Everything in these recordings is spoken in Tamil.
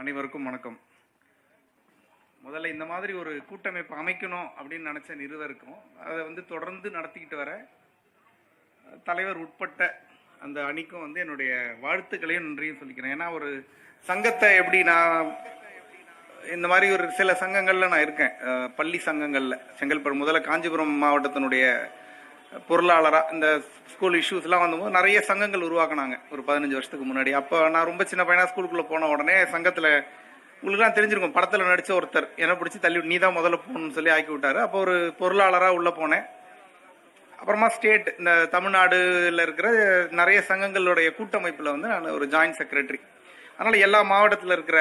அனைவருக்கும் வணக்கம். முதல்ல இந்த மாதிரி ஒரு கூட்டமைப்பு அமைக்கணும் அப்படின்னு நினச்ச நிறுவருக்கும் அதை வந்து தொடர்ந்து நடத்திக்கிட்டு வர தலைவர் உட்பட்ட அந்த அணிக்கும் வந்து என்னுடைய வாழ்த்துக்களையும் நன்றியும் சொல்லிக்கிறேன். ஏன்னா ஒரு சங்கத்தை எப்படி நான் இந்த மாதிரி ஒரு சில சங்கங்களில் நான் இருக்கேன். பள்ளி சங்கங்களில். செங்கல்பட்டு முதல்ல காஞ்சிபுரம் மாவட்டத்தினுடைய பொருளாளராக இந்த ஸ்கூல் இஷ்யூஸ்லாம் வந்தபோது நிறைய சங்கங்கள் உருவாக்குனாங்க. ஒரு பதினஞ்சு வருஷத்துக்கு முன்னாடி. அப்போ நான் ரொம்ப சின்ன பையனாக ஸ்கூலுக்குள்ளே போன உடனே சங்கத்தில் உங்களுக்குலாம் தெரிஞ்சிருக்கும் படத்தில் நடித்த ஒருத்தர் என்ன பிடிச்சி தள்ளி நீ தான் முதல்ல போகணும்னு சொல்லி ஆக்கி விட்டாரு. அப்போ ஒரு பொருளாளராக உள்ளே போனேன். அப்புறமா ஸ்டேட் இந்த தமிழ்நாடுல இருக்கிற நிறைய சங்கங்களுடைய கூட்டமைப்பில் வந்து நான் ஒரு ஜாயிண்ட் செக்ரட்டரி அதனால் எல்லா மாவட்டத்தில் இருக்கிற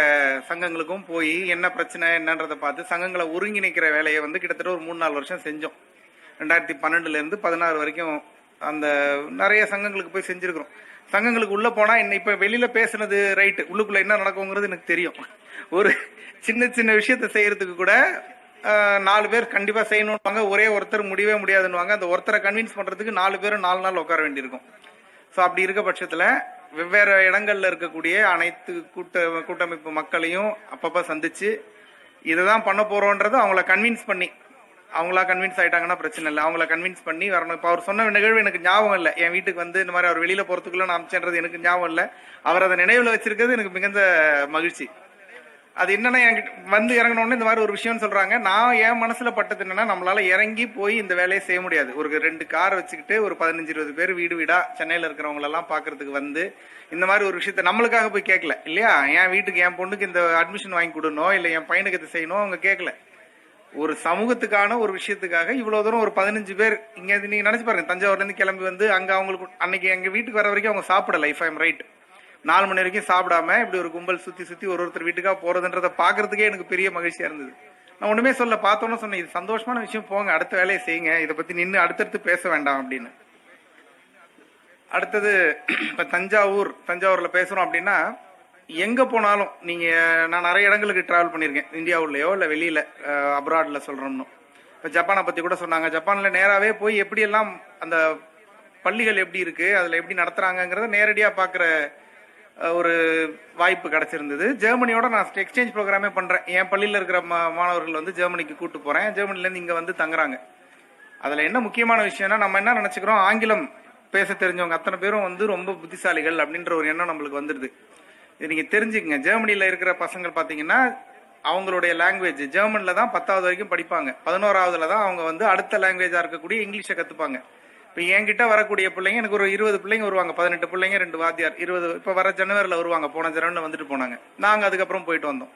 சங்கங்களுக்கும் போய் என்ன பிரச்சனை என்னன்றதை பார்த்து சங்கங்களை ஒருங்கிணைக்கிற வேலையை வந்து கிட்டத்தட்ட ஒரு மூணு நாலு வருஷம் செஞ்சோம். ரெண்டாயிரத்தி பன்னெண்டுலேருந்து பதினாறு வரைக்கும் அந்த நிறைய சங்கங்களுக்கு போய் செஞ்சிருக்கிறோம். சங்கங்களுக்கு உள்ளே போனால் என்ன இப்போ வெளியில் பேசுனது ரைட்டு உள்ளுக்குள்ளே என்ன நடக்குங்கிறது எனக்கு தெரியும். ஒரு சின்ன சின்ன விஷயத்த செய்கிறதுக்கு கூட நாலு பேர் கண்டிப்பாக செய்யணும்வாங்க ஒரே ஒருத்தர் முடியவே முடியாதுன்னுவாங்க. அந்த ஒருத்தரை கன்வின்ஸ் பண்ணுறதுக்கு நாலு பேரும் நாலு நாள் உட்கார வேண்டியிருக்கும். ஸோ அப்படி இருக்க பட்சத்தில் வெவ்வேறு இடங்களில் இருக்கக்கூடிய அனைத்து கூட்ட கூட்டமைப்பு மக்களையும் அப்பப்போ சந்திச்சு இதுதான் பண்ண போறோன்றதை அவங்கள கன்வின்ஸ் பண்ணி அவங்களா கன்வின்ஸ் ஆயிட்டாங்கன்னா பிரச்சனை இல்லை. அவங்கள கன்வின்ஸ் பண்ணி வரணும். இப்போ அவர் சொன்ன நிகழ்வு எனக்கு ஞாபகம் இல்லை. என் வீட்டுக்கு வந்து இந்த மாதிரி அவர் வெளியில போறதுக்குள்ள நான் அமிச்சேன்றது எனக்கு ஞாபகம் இல்லை. அவர் அதை நினைவில் வச்சிருக்கிறது எனக்கு மிகுந்த மகிழ்ச்சி. அது என்னன்னா என்கிட்ட வந்து இறங்கணும்னு இந்த மாதிரி ஒரு விஷயம்னு சொல்றாங்க. நான் என் மனசுல பட்டது என்னன்னா நம்மளால இறங்கி போய் இந்த வேலையை செய்ய முடியாது. ஒரு ரெண்டு கார் வச்சுக்கிட்டு ஒரு பதினஞ்சு இருபது பேர் வீடு வீடா சென்னையில இருக்கிறவங்க எல்லாம் பாக்குறதுக்கு வந்து இந்த மாதிரி ஒரு விஷயத்த நம்மளுக்காக போய் கேட்கல இல்லையா? என் வீட்டுக்கு என் பொண்ணுக்கு இந்த அட்மிஷன் வாங்கி கொடுணும் இல்ல என் பையனுக்கு இது செய்யணும் அவங்க கேட்கல ஒரு சமூகத்துக்கான ஒரு விஷயத்துக்காக இவ்வளவு தூரம் ஒரு பதினஞ்சு பேர் இங்க நீங்க நினைச்சு பாருங்க தஞ்சாவூர்ல இருந்து கிளம்பி வந்து அங்க அவங்களுக்கு அன்னைக்கு எங்க வீட்டுக்கு வர வரைக்கும் அவங்க சாப்பிடல இஃப் ஐம் ரைட் நாலு மணி வரைக்கும் சாப்பிடாம இப்படி ஒரு கும்பல் சுத்தி சுத்தி ஒரு ஒருத்தர் வீட்டுக்கா போறதுன்றத பாக்குறதுக்கே எனக்கு பெரிய மகிழ்ச்சியா இருந்தது. நான் ஒண்ணுமே சொல்ல பார்த்தோன்னு சொன்னேன் இது சந்தோஷமான விஷயம் போங்க அடுத்த வேலையை செய்யுங்க இதை பத்தி நின்று அடுத்தடுத்து பேச வேண்டாம் அப்படின்னு. அடுத்தது இப்ப தஞ்சாவூர் தஞ்சாவூர்ல பேசுறோம் அப்படின்னா எங்க போனாலும் நீங்க நான் நிறைய இடங்களுக்கு டிராவல் பண்ணியிருக்கேன். இந்தியாவுலயோ இல்ல வெளியில அப்ராட்ல சொல்றோம்னு. இப்ப ஜப்பானை பத்தி கூட சொன்னாங்க. ஜப்பான்ல நேராவே போய் எப்படி எல்லாம் அந்த பள்ளிகள் எப்படி இருக்கு அதுல எப்படி நடத்துகிறாங்கங்கிறத நேரடியா பாக்குற ஒரு வாய்ப்பு கிடைச்சிருந்தது. ஜெர்மனியோட நான் எக்ஸ்சேஞ்ச் ப்ரோக்ராமே பண்றேன். என் பள்ளியில இருக்கிற மா- மாணவர்கள் வந்து ஜெர்மனிக்கு கூட்டு போறேன். ஜெர்மனில இருந்து இங்க வந்து தங்குறாங்க. அதுல என்ன முக்கியமான விஷயம்னா நம்ம என்ன நினைச்சுக்கிறோம்? ஆங்கிலம் பேச தெரிஞ்சவங்க அத்தனை பேரும் வந்து ரொம்ப புத்திசாலிகள் அப்படின்ற ஒரு எண்ணம் நம்மளுக்கு வந்துருது இது நீங்க தெரிஞ்சுக்கங்க. ஜெர்மனில இருக்கிற பசங்கள் பாத்தீங்கன்னா அவங்களுடைய லாங்குவேஜ் ஜெர்மன்ல தான் பத்தாவது வரைக்கும் படிப்பாங்க. பதினோராவதுல தான் அவங்க வந்து அடுத்த லாங்குவேஜா இருக்கக்கூடிய இங்கிலீஷை கத்துப்பாங்க. இப்ப என்கிட்ட வரக்கூடிய பிள்ளைங்க எனக்கு ஒரு இருபது பிள்ளைங்க வருவாங்க. பதினெட்டு பிள்ளைங்க ரெண்டு வாத்தியார். இருபது இப்ப வர ஜனவரியில் வருவாங்க. போன ஜனவரில வந்துட்டு போனாங்க. நாங்க அதுக்கப்புறம் போயிட்டு வந்தோம்.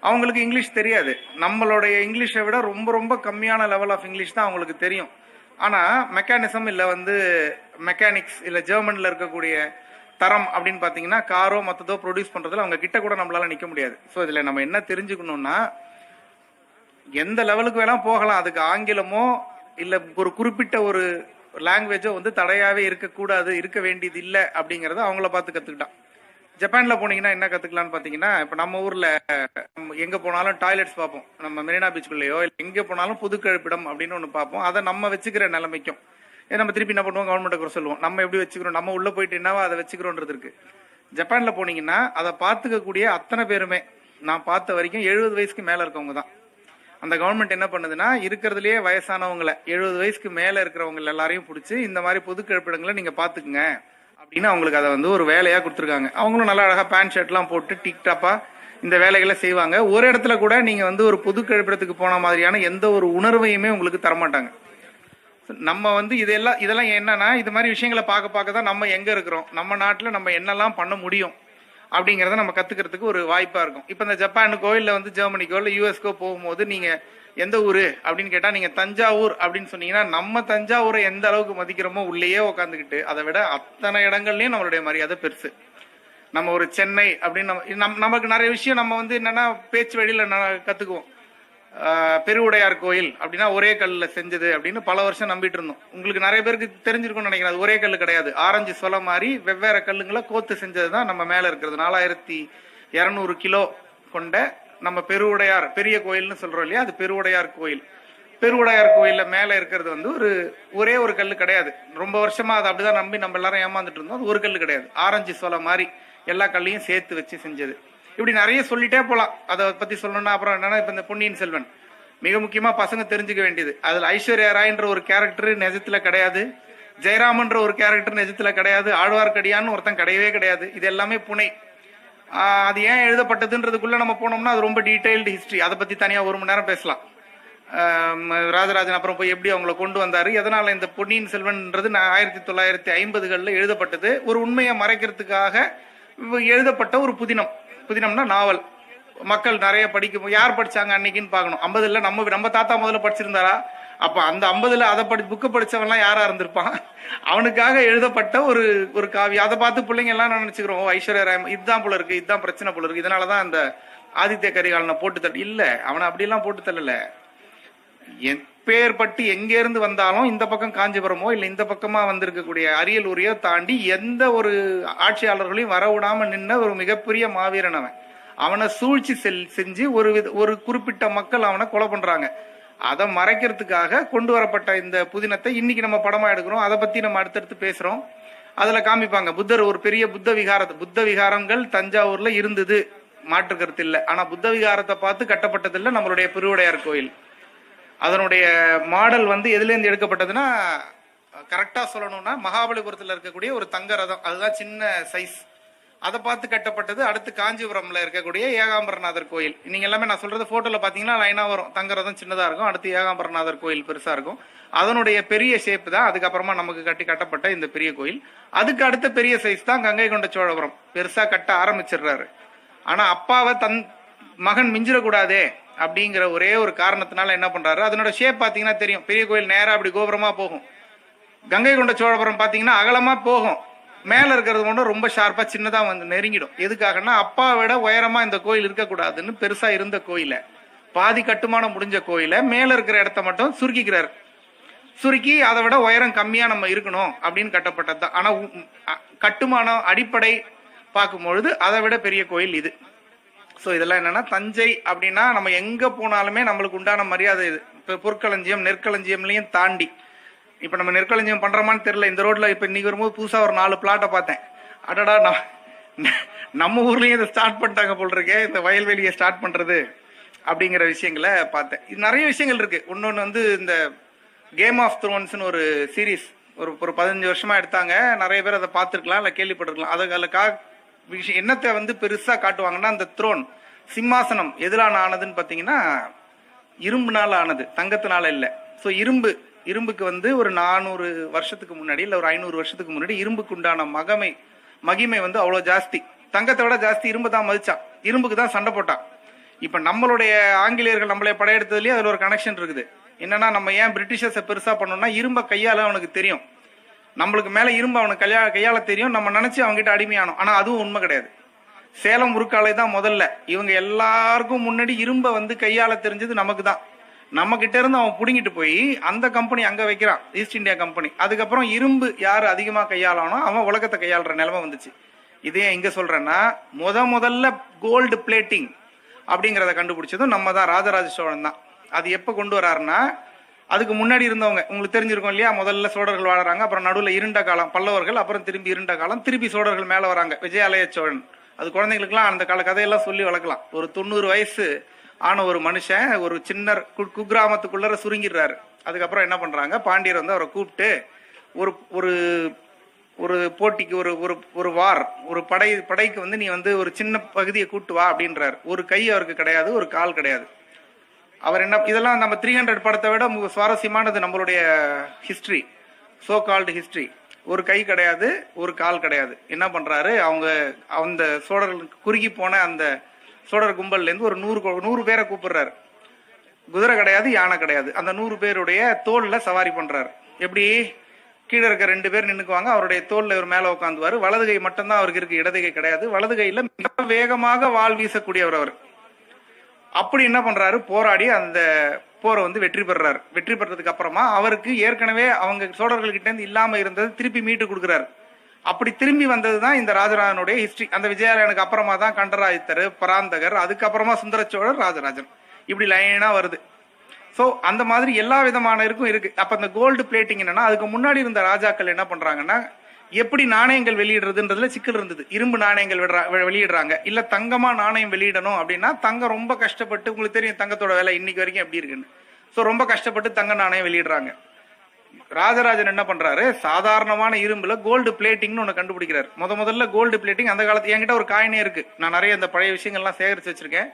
அவங்களுக்கு இங்கிலீஷ் தெரியாது. நம்மளுடைய இங்கிலீஷை விட ரொம்ப ரொம்ப கம்மியான லெவல் ஆஃப் இங்கிலீஷ் தான் அவங்களுக்கு தெரியும். ஆனா மெக்கானிசம் இல்ல வந்து மெக்கானிக்ஸ் இல்ல ஜெர்மன்ல இருக்கக்கூடிய தரம் அப்படின்னு பாத்தீங்கன்னா காரோ மத்ததோ ப்ரொடியூஸ் பண்றதுல அவங்க கிட்ட கூட நம்மளால நிக்க முடியாது. சோ இதுல நம்ம என்ன தெரிஞ்சுக்கணும்னா எந்த லெவலுக்கு வேணா போகலாம். அதுக்கு ஆங்கிலமோ இல்ல ஒரு குறிப்பிட்ட ஒரு லாங்குவேஜோ வந்து தடையாவே இருக்கக்கூடாது இருக்க வேண்டியது இல்ல அப்படிங்கறத அவங்கள பார்த்து கத்துக்கிட்டான். ஜப்பான்ல போனீங்கன்னா என்ன கத்துக்கலாம்னு பாத்தீங்கன்னா இப்ப நம்ம ஊர்ல நம்ம எங்க போனாலும் டாய்லெட்ஸ் பார்ப்போம். நம்ம மெரினா பீச்சுக்குள்ளேயோ இல்ல எங்க போனாலும் புது கழிப்பிடம் அப்படின்னு ஒண்ணு பார்ப்போம். அதை நம்ம வச்சுக்கிற நிலைமைக்கும். நம்ம திருப்பி என்ன பண்ணுவோம்? கவர்மெண்ட்டை குறை சொல்லுவோம். நம்ம எப்படி வச்சுக்கிறோம்? நம்ம உள்ள போயிட்டு என்னவோ அதை வச்சுக்கிறோன்றது இருக்கு. ஜப்பான்ல போனீங்கன்னா அதை பார்த்துக்கக்கூடிய அத்தனை பேருமே நான் பார்த்த வரைக்கும் எழுபது வயசுக்கு மேல இருக்கவங்க தான். அந்த கவர்மெண்ட் என்ன பண்ணுதுன்னா இருக்கிறதுலயே வயசானவங்களை எழுபது வயசுக்கு மேல இருக்கிறவங்க எல்லாரையும் பிடிச்சி இந்த மாதிரி பொது கழிப்பிடங்களை நீங்க பாத்துக்குங்க அப்படின்னு அவங்களுக்கு அதை வந்து ஒரு வேலையா கொடுத்துருக்காங்க. அவங்களும் நல்லா அழகா பேண்ட் ஷர்ட் எல்லாம் போட்டு டிக்டாப்பா இந்த வேலைகளை செய்வாங்க. ஒரு இடத்துல கூட நீங்க வந்து ஒரு பொது கழிப்பிடத்துக்கு போன மாதிரியான எந்த ஒரு உணர்வையுமே உங்களுக்கு தரமாட்டாங்க. நம்ம வந்து இதெல்லாம் இதெல்லாம் என்னன்னா இது மாதிரி விஷயங்களை பார்க்க பார்க்க தான் நம்ம எங்க இருக்கிறோம். நம்ம நாட்டில் நம்ம என்னெல்லாம் பண்ண முடியும் அப்படிங்கிறத நம்ம கத்துக்கிறதுக்கு ஒரு வாய்ப்பா இருக்கும். இப்போ இந்த ஜப்பானுக்கோ இல்லை வந்து ஜெர்மனிக்கோ இல்லை யூஎஸ்கோ போகும்போது நீங்க எந்த ஊரு அப்படின்னு கேட்டா நீங்க தஞ்சாவூர் அப்படின்னு சொன்னீங்கன்னா நம்ம தஞ்சாவூரை எந்த அளவுக்கு மதிக்கிறோமோ உள்ளேயே உட்காந்துக்கிட்டு அதை விட அத்தனை இடங்கள்லயும் நம்மளுடைய மரியாதை பெருசு. நம்ம ஒரு சென்னை அப்படின்னு நம்ம நம்- நமக்கு நிறைய விஷயம் நம்ம வந்து என்னன்னா பேச்சு வழியில கத்துக்குவோம். பெருவுடையார் கோயில் அப்படின்னா ஒரே கல்லில் செஞ்சது அப்படின்னு பல வருஷம் நம்பிட்டு இருந்தோம். உங்களுக்கு நிறைய பேருக்கு தெரிஞ்சிருக்கும்னு நினைக்கிறேன். அது ஒரே கல்லு கிடையாது. ஆரஞ்சு சொல மாதிரி வெவ்வேறு கல்லுங்களை கோத்து செஞ்சது தான் நம்ம மேல இருக்கிறது. நாலாயிரத்தி இரநூறு கிலோ கொண்ட நம்ம பெருவுடையார் பெரிய கோயில்னு சொல்றோம் இல்லையா? அது பெருவுடையார் கோயில். பெருவுடையார் கோயிலில் மேல இருக்கிறது வந்து ஒரு ஒரே ஒரு கல் கிடையாது. ரொம்ப வருஷமா அதை அப்படிதான் நம்பி நம்ம எல்லாரும் ஏமாந்துட்டு இருந்தோம். அது ஒரு கல் கிடையாது. ஆரஞ்சு சொல மாதிரி எல்லா கல்லையும் சேர்த்து வச்சு செஞ்சது. இப்படி நிறைய சொல்லிட்டே போலாம். அதை பத்தி சொல்லணும்னா அப்புறம் என்னன்னா இப்ப இந்த பொன்னியின் செல்வன். மிக முக்கியமா பசங்க தெரிஞ்சுக்க வேண்டியது. அதுல ஐஸ்வர்யா ராய்ன்ற ஒரு கேரக்டர் நெஜத்தில் கிடையாது. ஜெயராமன்ற ஒரு கேரக்டர் நெஜத்தில் கிடையாது. ஆழ்வார்க்கடியான்னு ஒருத்தன் கிடையவே கிடையாது. இது எல்லாமே புனை. அது ஏன் எழுதப்பட்டதுன்றதுக்குள்ள நம்ம போனோம்னா அது ரொம்ப டீட்டெயில்டு ஹிஸ்டரி அதை பத்தி தனியா ஒரு மணி நேரம் பேசலாம். ராஜராஜன் அப்புறம் போய் எப்படி அவங்கள கொண்டு வந்தாரு? எதனால இந்த பொன்னியின் செல்வன்ன்றது நான் ஆயிரத்தி தொள்ளாயிரத்தி ஐம்பதுகளில் எழுதப்பட்டது? ஒரு உண்மையை மறைக்கிறதுக்காக எழுதப்பட்ட ஒரு புதினம். புதினம்னா நாவல். மக்கள் நிறைய படிக்கும் யார் படிச்சாங்க அன்னைக்குன்னு பார்க்கணும். ஐம்பதுல நம்ம நம்ம தாத்தா முதல்ல படிச்சிருந்தாரா? அப்ப அந்த ஐம்பதுல அதை படி புக்கு படிச்சவன்லாம் யாரா இருந்திருப்பான்? அவனுக்காக எழுதப்பட்ட ஒரு ஒரு காவி அதை பார்த்து பிள்ளைங்க எல்லாம் நினைச்சுக்கிறோம்? ஐஸ்வர்யா ராய் இதுதான் போல இருக்கு இதுதான் பிரச்சனை போல இருக்கு. இதனாலதான் அந்த ஆதித்ய கரிகாலனை போட்டு தள்ள இல்ல அவனை அப்படியெல்லாம் போட்டு தள்ளல. எப்பேற்பட்டு எங்கேருந்து வந்தாலும் இந்த பக்கம் காஞ்சிபுரமோ இல்லை இந்த பக்கமா வந்திருக்கக்கூடிய அரியலூரையோ தாண்டி எந்த ஒரு ஆட்சியாளர்களையும் வரவிடாம நின்ன ஒரு மிகப்பெரிய மாவீரன் அவன். அவனை சூழ்ச்சி செல் செஞ்சு ஒரு வித- ஒரு குறிப்பிட்ட மக்கள் அவனை கொலை பண்றாங்க. அதை மறைக்கிறதுக்காக கொண்டு வரப்பட்ட இந்த புதினத்தை இன்னைக்கு நம்ம படமா எடுக்கிறோம். அதை பத்தி நம்ம அடுத்தடுத்து பேசுறோம். அதுல காமிப்பாங்க புத்தர் ஒரு பெரிய புத்த விகாரத்தை புத்த விகாரங்கள் தஞ்சாவூர்ல இருந்தது. மாற்று கருத்து இல்ல. ஆனா புத்த விகாரத்தை பார்த்து கட்டப்பட்டதில்லை நம்மளுடைய பெருவுடையார் கோயில். அதனுடைய மாடல் வந்து எதுலேருந்து எடுக்கப்பட்டதுன்னா கரெக்டாக சொல்லணும்னா மகாபலிபுரத்தில் இருக்கக்கூடிய ஒரு தங்க ரதம். அதுதான் சின்ன சைஸ் அதை பார்த்து கட்டப்பட்டது அடுத்து காஞ்சிபுரம்ல இருக்கக்கூடிய ஏகாம்பரநாதர் கோயில். நீங்க எல்லாமே நான் சொல்றது போட்டோல பாத்தீங்கன்னா லைனா வரும். தங்க ரதம் சின்னதா இருக்கும். அடுத்து ஏகாம்பரநாதர் கோயில் பெருசா இருக்கும். அதனுடைய பெரிய ஷேப் தான். அதுக்கப்புறமா நமக்கு கட்டி கட்டப்பட்ட இந்த பெரிய கோயில். அதுக்கு அடுத்த பெரிய சைஸ் தான் கங்கை கொண்ட சோழபுரம். பெருசா கட்ட ஆரம்பிச்சிடுறாரு. ஆனா அப்பாவை தன் மகன் மிஞ்சிடக்கூடாதே. அப்படிங்கிற ஒரே ஒரு காரணத்தினால என்ன பண்றாரு? அதனோட ஷேப் பார்த்தீங்கன்னா தெரியும். பெரிய கோயில் நேராக அப்படி கோபுரமா போகும். கங்கை கொண்ட சோழபுரம் பார்த்தீங்கன்னா அகலமா போகும். மேல இருக்கிறது மட்டும் ரொம்ப ஷார்ப்பா சின்னதா வந்து நெருங்கிடும். எதுக்காகன்னா அப்பாவை விட உயரமா இந்த கோயில் இருக்கக்கூடாதுன்னு பெருசா இருந்த கோயில. பாதி கட்டுமானம் முடிஞ்ச கோயில மேல இருக்கிற இடத்த மட்டும் சுருக்கிக்கிறாரு. சுருக்கி அதை விட உயரம் கம்மியா நம்ம இருக்கணும் அப்படின்னு கட்டப்பட்டது தான். ஆனா கட்டுமானம் அடிப்படை பார்க்கும்பொழுது அதை விட பெரிய கோயில் இது. ஸோ இதெல்லாம் என்னன்னா தஞ்சை அப்படின்னா நம்ம எங்க போனாலுமே நம்மளுக்கு உண்டான மரியாதை இது. இப்போ பொற்களஞ்சியம் நெற்களஞ்சியம்லையும் தாண்டி. இப்போ நம்ம நெற்களஞ்சியம் பண்றோமான்னு தெரியல. இந்த ரோட்ல இப்போ இன்னைக்கு வரும்போது புதுசா ஒரு நாலு பிளாட்டை பார்த்தேன். அடடா நான் நம்ம ஊர்லயும் இதை ஸ்டார்ட் பண்ணிட்டாங்க போல் இருக்கே இந்த வயல்வெளியை ஸ்டார்ட் பண்றது அப்படிங்கிற விஷயங்களை பார்த்தேன். இது நிறைய விஷயங்கள் இருக்கு. இன்னொன்று வந்து இந்த கேம் ஆஃப் த்ரோன்ஸ்னு ஒரு சீரிஸ் ஒரு ஒரு பதினஞ்சு வருஷமா எடுத்தாங்க. நிறைய பேர் அதை பார்த்துருக்கலாம் இல்லை கேள்விப்பட்டிருக்கலாம். அது விஷயம் என்னத்தை வந்து பெருசா காட்டுவாங்கன்னா அந்த த்ரோன் சிம்மாசனம் எதிரான ஆனதுன்னு பார்த்தீங்கன்னா இரும்புனால ஆனது தங்கத்தினால இல்ல. சோ இரும்பு இரும்புக்கு வந்து ஒரு நானூறு வருஷத்துக்கு முன்னாடி இல்ல ஒரு ஐநூறு வருஷத்துக்கு முன்னாடி இரும்புக்கு உண்டான மகமை மகிமை வந்து அவ்வளவு ஜாஸ்தி. தங்கத்தை விட ஜாஸ்தி இரும்பு தான் மதிச்சான் இரும்புக்கு தான் சண்டை போட்டான் இப்ப நம்மளுடைய ஆங்கிலேயர்கள் நம்மளே படையெடுத்ததுலயே அதுல ஒரு கனெக்ஷன் இருக்குது. என்னன்னா நம்ம ஏன் பிரிட்டிஷர்ஸை பெருசா பண்ணோம்னா இரும்ப கையால அவனுக்கு தெரியும். நம்மளுக்கு மேல இரும்பு அவனுக்கு கல்யாண கையால தெரியும். நம்ம நினைச்சு அவங்ககிட்ட அடிமையானோம். ஆனா அதுவும் உண்மை கிடையாது. சேலம் உருக்காலை தான் முதல்ல. இவங்க எல்லாருக்கும் முன்னாடி இரும்ப வந்து கையால தெரிஞ்சது நமக்கு தான். நம்ம கிட்ட இருந்து அவன் புடுங்கிட்டு போய் அந்த கம்பெனி அங்க வைக்கிறான். ஈஸ்ட் இந்தியா கம்பெனி அதுக்கப்புறம் இரும்பு யாரு அதிகமா கையாளானோ அவன் உலகத்தை கையாளுற நிலைமை வந்துச்சு. இதே எங்க சொல்றேன்னா முத முதல்ல கோல்டு பிளேட்டிங் அப்படிங்கறத கண்டுபிடிச்சதும் நம்ம தான். ராஜராஜ சோழன் தான். அது எப்ப கொண்டு வராருன்னா அதுக்கு முன்னாடி இருந்தவங்க உங்களுக்கு தெரிஞ்சிருக்கும் இல்லையா? முதல்ல சோழர்கள் வாழறாங்க அப்புறம் நடுவில் இருண்ட காலம் பல்லவர்கள் அப்புறம் திரும்பி இருண்ட காலம் திருப்பி சோழர்கள் மேல வராங்க. விஜயாலய சோழன். அது குழந்தைங்களுக்குலாம் அந்த கால கதையெல்லாம் சொல்லி வளர்க்கலாம். ஒரு தொண்ணூறு வயசு ஆன ஒரு மனுஷன் ஒரு சின்ன கு- குக்கிராமத்துக்குள்ளர சுருங்கிடுறாரு. அதுக்கப்புறம் என்ன பண்றாங்க? பாண்டியர் வந்து அவரை கூப்பிட்டு ஒரு ஒரு ஒரு போட்டிக்கு ஒரு ஒரு ஒரு வார் ஒரு படை படைக்கு வந்து நீ வந்து ஒரு சின்ன பகுதியை கூட்டு வா அப்படின்றாரு. ஒரு கை அவருக்கு கிடையாது ஒரு கால் கிடையாது. அவர் என்ன இதெல்லாம் நம்ம த்ரீ ஹண்ட்ரட் படத்தை விட மு- சுவாரஸ்யமானது நம்மளுடைய ஹிஸ்டரி சோ கால்டு ஹிஸ்டரி ஒரு கை கிடையாது ஒரு கால் கிடையாது. என்ன பண்றாரு அவங்க அந்த சோழர்களுக்கு குறுகி போன அந்த சோழர் கும்பல்லேருந்து ஒரு நூறு நூறு பேரை கூப்பிடுறாரு. குதிரை கிடையாது யானை கிடையாது. அந்த நூறு பேருடைய தோல்ல சவாரி பண்றாரு. எப்படி? கீழே இருக்க ரெண்டு பேர் நின்னுக்குவாங்க அவருடைய தோல்ல இவர் மேல உட்காந்துவாரு வலது கை மட்டும்தான் அவருக்கு இருக்கு இடது கை கிடையாது. வலது கையில மிக வேகமாக வாள் வீசக்கூடியவர் அவர். அப்படி என்ன பண்றாரு? போராடி அந்த போரை வந்து வெற்றி பெறாரு வெற்றி பெற்றதுக்கு அப்புறமா அவருக்கு ஏற்கனவே அவங்க சோழர்கள் கிட்ட இருந்து இல்லாம இருந்தது திருப்பி மீட்டு கொடுக்குறாரு. அப்படி திரும்பி வந்தது தான் இந்த ராஜராஜனுடைய ஹிஸ்டரி அந்த விஜயாலயனுக்கு அப்புறமா தான் கண்டராதித்தர் பராந்தகர் அதுக்கப்புறமா சுந்தர சோழர் ராஜராஜன். இப்படி லைனா வருது. ஸோ அந்த மாதிரி எல்லா விதமான இருக்கும் இருக்கு. அப்ப இந்த கோல்டு பிளேட்டிங் என்னன்னா அதுக்கு முன்னாடி இருந்த ராஜாக்கள் என்ன பண்றாங்கன்னா எப்படி நாணயங்கள் வெளியிடுறதுன்றதுல சிக்கல் இருந்தது. இரும்பு நாணயங்கள் விடுறா- வெளியிடுறாங்க. இல்ல தங்கமா நாணயம் வெளியிடணும் அப்படின்னா தங்கம் ரொம்ப கஷ்டப்பட்டு உங்களுக்கு தெரியும் தங்கத்தோட விலை இன்னைக்கு வரைக்கும் எப்படி இருக்குன்னு. ஸோ ரொம்ப கஷ்டப்பட்டு தங்க நாணயம் வெளியிடுறாங்க. ராஜராஜன் என்ன பண்றாரு? சாதாரணமான இரும்புல கோல்டு பிளேட்டிங்னு ஒண்ணு கண்டுபிடிக்கிறாரு. முத முதல்ல கோல்டு பிளேட்டிங் அந்த காலத்து என்கிட்ட ஒரு காயினே இருக்கு. நான் நிறைய இந்த பழைய விஷயங்கள்லாம் சேகரிச்சு வச்சிருக்கேன்.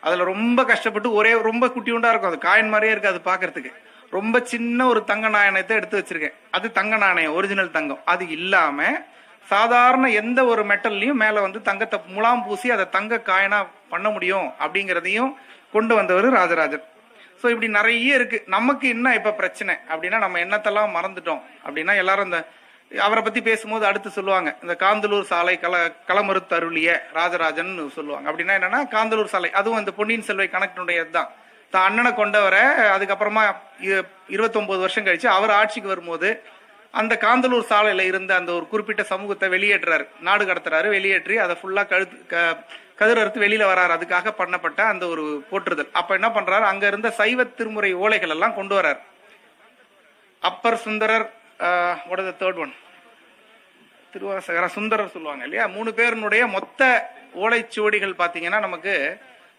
அதுல ரொம்ப கஷ்டப்பட்டு ஒரே ரொம்ப குட்டியுண்டா இருக்கும். அது காயின் மாதிரியே இருக்கு அது பாக்குறதுக்கு. ரொம்ப சின்ன ஒரு தங்க நாணயத்தை எடுத்து வச்சிருக்கேன். அது தங்க நாணயம் ஒரிஜினல் தங்கம். அது இல்லாம சாதாரண எந்த ஒரு மெட்டல்லையும் மேல வந்து தங்கத்தை முலாம் பூசி அதை தங்க காயினா பண்ண முடியும் அப்படிங்கறதையும் கொண்டு வந்தவர் ராஜராஜன். ஸோ இப்படி நிறைய இருக்கு. நமக்கு என்ன இப்ப பிரச்சனை? அப்படின்னா நம்ம என்னத்தெல்லாம் மறந்துட்டோம். அப்படின்னா எல்லாரும் இந்த அவரை பத்தி பேசும்போது அடுத்து சொல்லுவாங்க. இந்த காந்தலூர் சாலை கல களமறுத்தருளிய ராஜராஜன் சொல்லுவாங்க. அப்படின்னா என்னன்னா காந்தலூர் சாலை. அதுவும் இந்த பொன்னியின் செல்வை கணக்கினுடையது தான் அண்ணனை கொண்டவரை அதுக்கப்புறமா இருபத்தொன்பது வருஷம் கழிச்சு அவர் ஆட்சிக்கு வரும்போது அந்த காந்தலூர் சாலையில இருந்த அந்த ஒரு குறிப்பிட்ட சமூகத்தை வெளியேற்றுறாரு. நாடு கடத்துறாரு வெளியேற்றி அதை ஃபுல்லா கழுத்து க- கதிர் அறுத்து வெளியில வராரு. அதுக்காக பண்ணப்பட்ட அந்த ஒரு போற்றுதல். அப்ப என்ன பண்றாரு? அங்க இருந்த சைவ திருமுறை ஓலைகள் எல்லாம் கொண்டு வர்றாரு Appar Sundarar what the third one திருவாசகர Sundarar சொல்லுவாங்க இல்லையா? மூணு பேருனுடைய மொத்த ஓலைச்சுவடிகள் பாத்தீங்கன்னா நமக்கு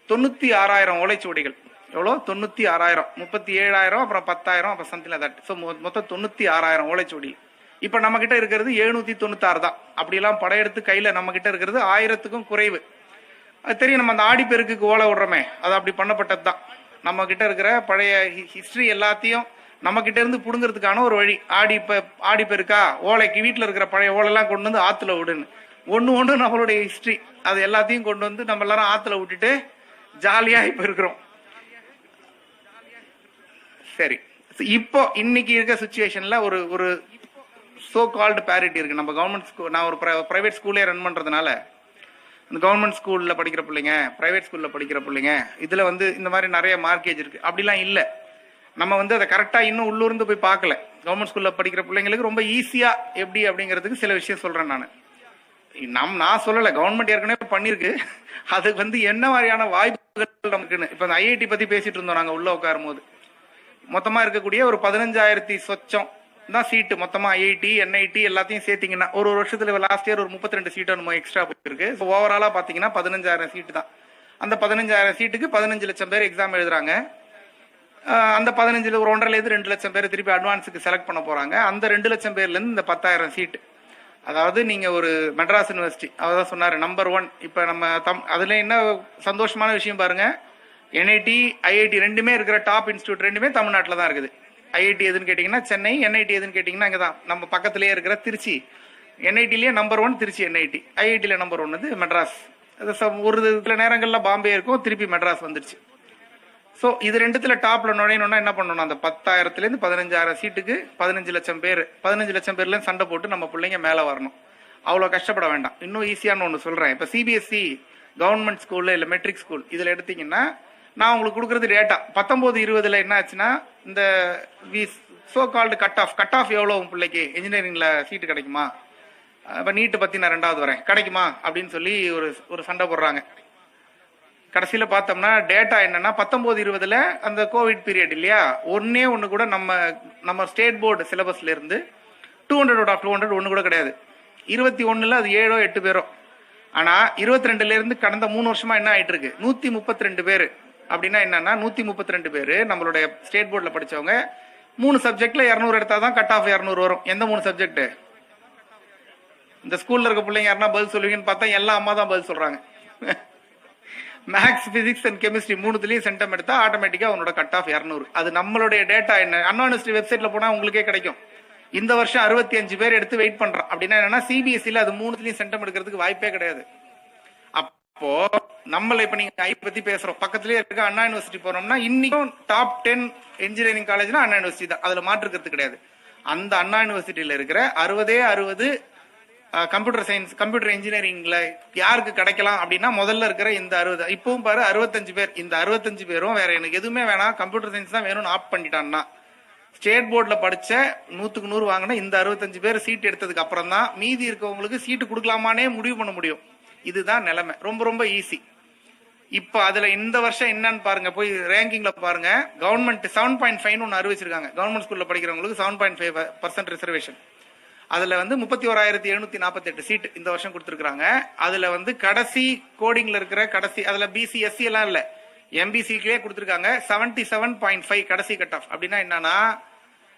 தொண்ணூத்தி ஆறாயிரம் ஓலைச்சுவடிகள். எவ்வளோ தொண்ணூற்றி ஆறாயிரம். முப்பத்தி ஏழாயிரம் அப்புறம் பத்தாயிரம் அப்புறம் சம்திங் தட் ஸோ மொத்தம் தொண்ணூற்றி ஆறாயிரம் ஓலைச்சுவடி. இப்போ நம்மக்கிட்ட இருக்கிறது எழுநூற்றி தொண்ணூத்தாறு தான். அப்படிலாம் படையெடுத்து கையில் நம்மக்கிட்ட இருக்கிறது ஆயிரத்துக்கும் குறைவு. அது தெரியும் நம்ம அந்த ஆடிப்பெருக்குக்கு ஓலை விடுறோமே. அது அப்படி பண்ணப்பட்டது தான். நம்மக்கிட்ட இருக்கிற பழைய ஹிஸ்ட்ரி எல்லாத்தையும் நம்மக்கிட்ட இருந்து பிடுங்கிறதுக்கான ஒரு வழி. ஆடி இப்போ ஆடி பெருக்கா? ஓலைக்கு வீட்டில் இருக்கிற பழைய ஓலைலாம் கொண்டு வந்து ஆற்றுல விடுன்னு. ஒன்று ஒன்று நம்மளுடைய ஹிஸ்ட்ரி அது எல்லாத்தையும் கொண்டு வந்து நம்ம எல்லாரும் ஆற்றுல விட்டுட்டு ஜாலியாக இப்போ இருக்கிறோம். சரி. இப்போ இன்னைக்கு இருக்க சுச்சுவேஷன்ல ஒரு ஒரு சோ கால்டு பேரிட்டி இருக்கு. நம்ம கவர்மெண்ட் ஸ்கூல் நான் ஒரு பிரைவேட் ஸ்கூலே ரன் பண்றதுனால இந்த கவர்மெண்ட் ஸ்கூல்ல படிக்கிற பிள்ளைங்க பிரைவேட் ஸ்கூல்ல படிக்கிற பிள்ளைங்க இதுல வந்து இந்த மாதிரி நிறைய மார்க்கேஜ் இருக்கு. அப்படிலாம் இல்லை. நம்ம வந்து அதை கரெக்டா இன்னும் உள்ளூர்ந்து போய் பார்க்கல. கவர்மெண்ட் ஸ்கூல்ல படிக்கிற பிள்ளைங்களுக்கு ரொம்ப ஈஸியா எப்படி அப்படிங்கிறதுக்கு சில விஷயம் சொல்றேன் நான். நம் நான் சொல்லல. கவர்மெண்ட் ஏற்கனவே பண்ணிருக்கு. அதுக்கு வந்து என்ன மாதிரியான வாய்ப்புகள் நமக்குன்னு. இப்ப இந்த ஐஐடி பத்தி பேசிட்டு இருந்தோம் நாங்க உள்ள உட்காரும் போது மொத்தமா இருக்கக்கூடிய ஒரு பதினஞ்சாயிரத்தி சொச்சம் தான் சீட்டு. மொத்தமா ஐஐடி என்ஐடி எல்லாத்தையும் சேர்த்தீங்கன்னா ஒரு ஒரு வருஷத்துல லாஸ்ட் இயர் ஒரு முப்பத்தி ரெண்டு சீட்டு நம்ம எக்ஸ்ட்ரா போயிருக்கு. ஸோ ஓவராலா பாத்தீங்கன்னா பதினஞ்சாயிரம் சீட்டு தான். அந்த பதினஞ்சாயிரம் சீட்டுக்கு பதினஞ்சு லட்சம் பேர் எக்ஸாம் எழுதுறாங்க. அந்த பதினஞ்சுல ஒரு ஒன்றரைலேருந்து ரெண்டு லட்சம் பேர் திருப்பி அட்வான்ஸுக்கு செலக்ட் பண்ண போறாங்க. அந்த ரெண்டு லட்சம் பேர்ல இருந்து இந்த பத்தாயிரம் சீட்டு. அதாவது நீங்க ஒரு மெட்ராஸ் யூனிவர்சிட்டி அவர்தான் சொன்னாரு நம்பர் ஒன் இப்ப நம்ம தம் அதுல என்ன சந்தோஷமான விஷயம் பாருங்க. என்ஐடி ஐஐடி ரெண்டுமே இருக்கிற டாப் இன்ஸ்டியூட் ரெண்டுமே தமிழ்நாட்டில் தான் இருக்குது. ஐஐடி எதுன்னு கேட்டிங்கன்னா சென்னை என்ஐடி எதுன்னு கேட்டிங்கன்னா அங்கே தான். நம்ம பக்கத்துலேயே இருக்கிற திருச்சி. என்ஐடிலேயே நம்பர் ஒன் திருச்சி என்ஐடி ஐஐடியில் நம்பர் ஒன் வந்து மெட்ராஸ். அது ச- ஒரு சில நேரங்களில் பாம்பே இருக்கும் திருப்பி மெட்ராஸ் வந்துருச்சு. ஸோ இது ரெண்டுத்துல டாப்ல நுழையணும்னா என்ன பண்ணணும்? அந்த பத்தாயிரத்துலேருந்து பதினஞ்சாயிரம் சீட்டுக்கு பதினஞ்சு லட்சம் பேர் பதினஞ்சு லட்சம் பேர்ல சண்டை போட்டு நம்ம பிள்ளைங்க மேலே வரணும். அவ்வளோ கஷ்டப்பட வேண்டாம். இன்னும் ஈஸியான ஒன்று சொல்கிறேன் இப்போ சிபிஎஸ்சி கவர்மெண்ட் ஸ்கூலில் இல்லை மெட்ரிக் ஸ்கூல் இதில் எடுத்தீங்கன்னா நான் உங்களுக்கு கொடுக்கறது டேட்டா பத்தொம்போது இருபதுல என்ன ஆச்சுன்னா இந்த so called cut off cut off எவ்வளோ உன் பிள்ளைக்கு? இன்ஜினியரிங்ல சீட்டு கிடைக்குமா? இப்போ நீட்டு பத்தி நான் ரெண்டாவது வரேன். கிடைக்குமா? அப்படின்னு சொல்லி ஒரு ஒரு சண்டை போடுறாங்க. கடைசியில் பார்த்தோம்னா டேட்டா என்னன்னா பத்தொம்போது இருபதுல அந்த கோவிட் பீரியட் இல்லையா? ஒன்னே ஒன்று கூட நம்ம நம்ம ஸ்டேட் போர்டு சிலபஸ்ல இருந்து two hundred of two hundred ஒன்று கூட கிடையாது. இருபத்தி ஒண்ணுல அது ஏழோ எட்டு பேரோ. ஆனால் இருபத்தி ரெண்டுல இருந்து கடந்த மூணு வருஷமா என்ன ஆயிட்டு இருக்கு? நூத்தி முப்பத்தி ரெண்டு பேர். அப்படின்னா என்னன்னா நூத்தி முப்பத்தி ரெண்டு பேர் நம்மளுடைய ஸ்டேட் போர்டில் படிச்சவங்க. மூணு சப்ஜெக்ட்ல இரநூறு எடுத்தாதான் கட் ஆஃப் இரநூறு வரும். எந்த மூணு சப்ஜெக்ட் இந்த ஸ்கூல்ல இருக்க பிள்ளைங்க யாருன்னா பதில் சொல்லுவீங்கன்னு பார்த்தா எல்லா அம்மா தான் பதில் சொல்றாங்க. மேக்ஸ் பிசிக்ஸ் அண்ட் கெமிஸ்ட்ரி மூணுத்துலயும் சென்டம் எடுத்தா ஆட்டோமேட்டிக்கா உன்னோட கட் ஆஃப் இரநூறு. அது நம்மளுடைய டேட்டா என்ன? அண்ணா வெப்சைட்டில் வெப்சைட்ல போனா உங்களுக்கே கிடைக்கும். இந்த வருஷம் அறுபத்தி அஞ்சு பேர் எடுத்து வெயிட் பண்ணுறான் அப்படின்னா என்னன்னா சிபிஎஸ்சில அது மூணுத்துலயும் சென்டம் எடுக்கிறதுக்கு வாய்ப்பே கிடையாது. அப்போ நம்மள இப்ப நீங்க ஐ பத்தி பேசுறோம். பக்கத்துலயே இருக்க அண்ணா யூனிவர்சிட்டி போறோம்னா இன்னைக்கும் டாப் டென் இன்ஜினியரிங் காலேஜ்னா அண்ணா யூனிவர்சிட்டி தான். அதுல மாற்றுக்கிறது கிடையாது. அந்த அண்ணா யூனிவர்சிட்டியில இருக்கிற அறுபதே அறுபது கம்ப்யூட்டர் சயின்ஸ் கம்ப்யூட்டர் இன்ஜினியரிங்ல யாருக்கு கிடைக்கலாம் அப்படின்னா முதல்ல இருக்கிற இந்த அறுபது. இப்பவும் பாரு அறுபத்தஞ்சு பேர். இந்த அறுபத்தஞ்சு பேரும் வேற எனக்கு எதுவுமே வேணாம் கம்ப்யூட்டர் சயின்ஸ் தான் வேணும்னு ஆப் பண்ணிட்டான்னா ஸ்டேட் போர்ட்ல படிச்ச நூத்துக்கு நூறு வாங்கின இந்த அறுபத்தஞ்சு பேர் சீட் எடுத்ததுக்கு அப்புறம் தான் மீதி இருக்கவங்களுக்கு சீட்டு கொடுக்கலாமானே முடிவு பண்ண முடியும். இதுதான் நிலைமை. ரொம்ப ரொம்ப ஈஸி இப்ப அதுல இந்த வருஷம் என்னன்னு பாருங்க போய் ரேங்கிங்ல பாருங்க. கவர்மெண்ட் செவன் பாயிண்ட் ஃபைவ் ஒன்று அறிவிச்சிருக்காங்க. கவர்மெண்ட் ஸ்கூல்ல படிக்கிறவங்களுக்கு seven point five percent reservation அதுல வந்து முப்பத்தி ஓராயிரத்தி எழுநூத்தி நாற்பத்தி எட்டு சீட் இந்த வருஷம் கொடுத்துருக்காங்க அதுல வந்து கடைசி கோடிங்ல இருக்கிற கடைசி அதுல பிசி எஸ்சி எல்லாம் இல்ல. எம்பிசிக்கே கொடுத்துருக்காங்க. செவன்டி செவன் பாயிண்ட் ஃபைவ் கடைசி கட் ஆஃப் அப்படின்னா என்னன்னா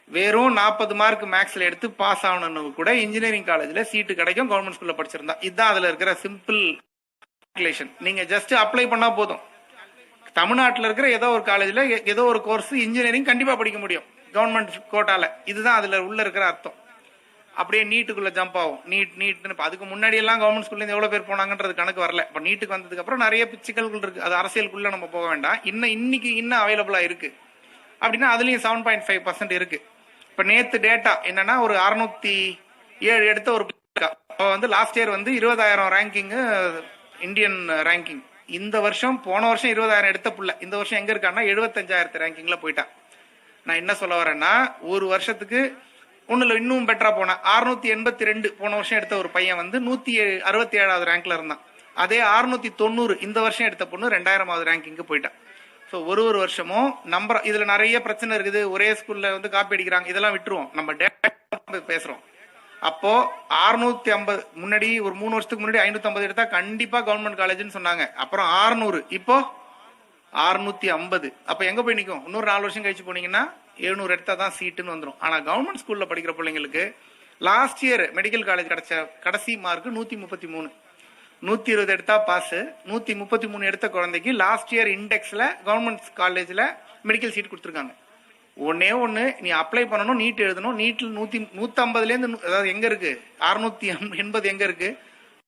வெறும் நாற்பது மார்க் மேக்ஸ்ல எடுத்து பாஸ் ஆகணும்னு கூட இன்ஜினியரிங் காலேஜ்ல சீட்டு கிடைக்கும். கவர்மெண்ட் ஸ்கூல்ல படிச்சிருந்தா. இதுதான் அதுல இருக்கிற சிம்பிள் calculation. நீங்க ஜஸ்ட் அப்ளை பண்ணா போதும். தமிழ்நாட்டில் இருக்கிற ஏதோ ஒரு காலேஜில் ஏதோ ஒரு கோர்ஸ் இன்ஜினியரிங் கண்டிப்பாக படிக்க முடியும். கவர்மெண்ட் கோட்டால இதுதான் அதில் உள்ள இருக்கிற அர்த்தம். அப்படியே நீட்டுக்குள்ள ஜம்ப் ஆகும். நீட் நீட்னு இப்போ அதுக்கு முன்னாடி எல்லாம் கவர்மெண்ட் ஸ்கூல்ல இருந்து எவ்வளவு பேர் போனாங்கன்றது கணக்கு வரல. இப்போ நீட்டுக்கு வந்ததுக்கு அப்புறம் நிறைய சிக்கல்கள் இருக்கு. அது அரசியலுக்குள்ள நம்ம போக வேண்டாம். இன்னும் இன்னைக்கு இன்னும் அவைலபிளா இருக்கு. அப்படின்னா அதுலயும் செவன் பாயிண்ட் ஃபைவ் பர்சன்ட் இருக்கு. இப்போ நேத்து டேட்டா என்னன்னா ஒரு அறுநூத்தி ஏழு எடுத்த ஒரு இப்போ வந்து லாஸ்ட் இயர் வந்து இருபதாயிரம் ரேங்கிங்கு இந்தியன் ரேங்கிங் uh, இந்த வருஷம் போன வருஷம் இருபதாயிரம் எடுத்த புள்ள. இந்த வருஷம் எங்க இருக்கான்னா எழுபத்தஞ்சாயிரத்து ரேங்கிங்ல போயிட்டான் நான் என்ன சொல்ல வரேன்னா ஒரு வருஷத்துக்கு ஒண்ணுல இன்னும் பெட்டரா போனேன் அறுநூத்தி எண்பத்தி ரெண்டு போன வருஷம் எடுத்த ஒரு பையன் வந்து நூத்தி அறுபத்தி ஏழாவது ரேங்க்ல இருந்தான். அதே அறுநூத்தி தொண்ணூறு இந்த வருஷம் எடுத்த பொண்ணு ரெண்டாயிரமாவது ரேங்கிங்கு போயிட்டான் ஸோ ஒரு ஒரு வருஷமும் நம்பர் இதுல நிறைய பிரச்சனை இருக்குது. ஒரே ஸ்கூல்ல வந்து காப்பி அடிக்கிறாங்க. இதெல்லாம் விட்டுருவோம். நம்ம டேட்டா பேசுறோம். அப்போ 650 ஐம்பது முன்னாடி ஒரு மூணு வருஷத்துக்கு முன்னாடி ஐநூத்தி ஐம்பது எடுத்தா கண்டிப்பா கவர்மெண்ட் காலேஜ்னு சொன்னாங்க. அப்புறம் 600 இப்போ 650 ஐம்பது. அப்ப எங்க போய் நிற்கும் இன்னொரு நாலு வருஷம் கழிச்சு போனீங்கன்னா 700 எடுத்தா தான் சீட்டுன்னு வந்துடும் ஆனா கவர்மெண்ட் ஸ்கூல்ல படிக்கிற பிள்ளைங்களுக்கு லாஸ்ட் இயர் மெடிக்கல் காலேஜ் கிடைச்ச கடைசி மார்க் நூத்தி முப்பத்தி மூணு. நூத்தி இருபது எடுத்தா பாஸ் நூத்தி முப்பத்தி மூணு எடுத்த குழந்தைக்கு லாஸ்ட் இயர் இண்டெக்ஸ்ல கவர்மெண்ட் காலேஜ்ல மெடிக்கல் சீட் கொடுத்துருக்காங்க. ஒன்னே ஒண்ணு நீ அப்ளை பண்ணணும் நீட் எழுதணும். நீட்ல நூத்தி நூத்தி இருந்து அதாவது எங்க இருக்கு? அறுநூத்தி எண்பது எங்க இருக்கு?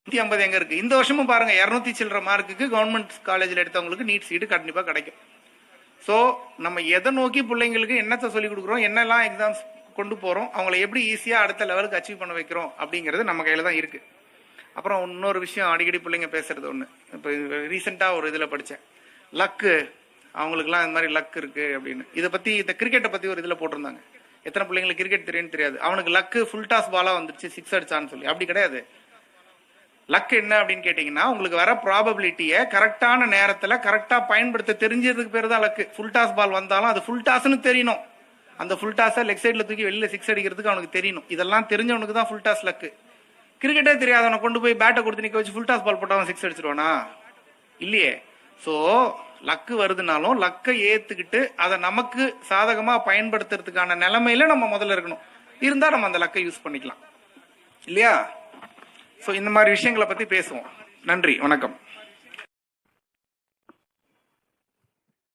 நூத்தி ஐம்பது எங்க இருக்கு? இந்த வருஷமும் பாருங்க இருநூத்தி சில்லற மார்க்குக்கு கவர்மெண்ட் காலேஜ்ல எடுத்தவங்களுக்கு நீட் சீட்டு கண்டிப்பா கிடைக்கும். சோ நம்ம எதை நோக்கி பிள்ளைங்களுக்கு என்னத்தை சொல்லி கொடுக்குறோம் என்னெல்லாம் எக்ஸாம்ஸ் கொண்டு போறோம் அவங்களை எப்படி ஈஸியா அடுத்த லெவலுக்கு அச்சீவ் பண்ண வைக்கிறோம் அப்படிங்கிறது நம்ம கையில தான் இருக்கு. அப்புறம் இன்னொரு விஷயம் அடிக்கடி பிள்ளைங்க பேசுறது ஒண்ணு. இப்போ ரீசெண்டா ஒரு இதுல படிச்சேன். லக்கு அவங்களுக்குலாம் இந்த மாதிரி லக் இருக்கு அப்படின்னு. இதை பத்தி இந்த கிரிக்கெட்டை பத்தி ஒரு இதுல போட்டிருந்தாங்க. எத்தனை பிள்ளைங்களுக்கு கிரிக்கெட் தெரியும்னு தெரியாது. அவனுக்கு லக்கு ஃபுல் டாஸ் பாலா வந்துருச்சு சிக்ஸ் அடிச்சான்னு சொல்லி. அப்படி கிடையாது. லக் என்ன அப்படின்னு கேட்டீங்கன்னா உங்களுக்கு வர ப்ராபபிலிட்டியை கரெக்டான நேரத்துல கரெக்டா பயன்படுத்த தெரிஞ்சதுக்கு பேர் தான் லக்கு ஃபுல் டாஸ் பால் வந்தாலும் அது ஃபுல் டாஸ்னு தெரியணும். அந்த ஃபுல் டாஸை லெக் சைடில் தூக்கி வெளியில் சிக்ஸ் அடிக்கிறதுக்கு அவனுக்கு தெரியணும். இதெல்லாம் தெரிஞ்சவனுக்கு தான் ஃபுல் டாஸ் லக்கு கிரிக்கெட்டே தெரியாதவனை கொண்டு போய் பேட்டை கொடுத்து நிற்க வச்சு ஃபுல் டாஸ் பால் போட்டவன் சிக்ஸ் அடிச்சிருவானா? இல்லையே. ஸோ லக்கு வருதுனாலும் லக்கை ஏத்துக்கிட்டு அதை நமக்கு சாதகமா பயன்படுத்துறதுக்கான நிலைமையில நம்ம முதல்ல இருக்கணும். இருந்தா நம்ம அந்த லக்கை யூஸ் பண்ணிக்கலாம். இல்லையா? சோ இந்த மாதிரி விஷயங்களை பத்தி பேசுவோம். நன்றி. வணக்கம்.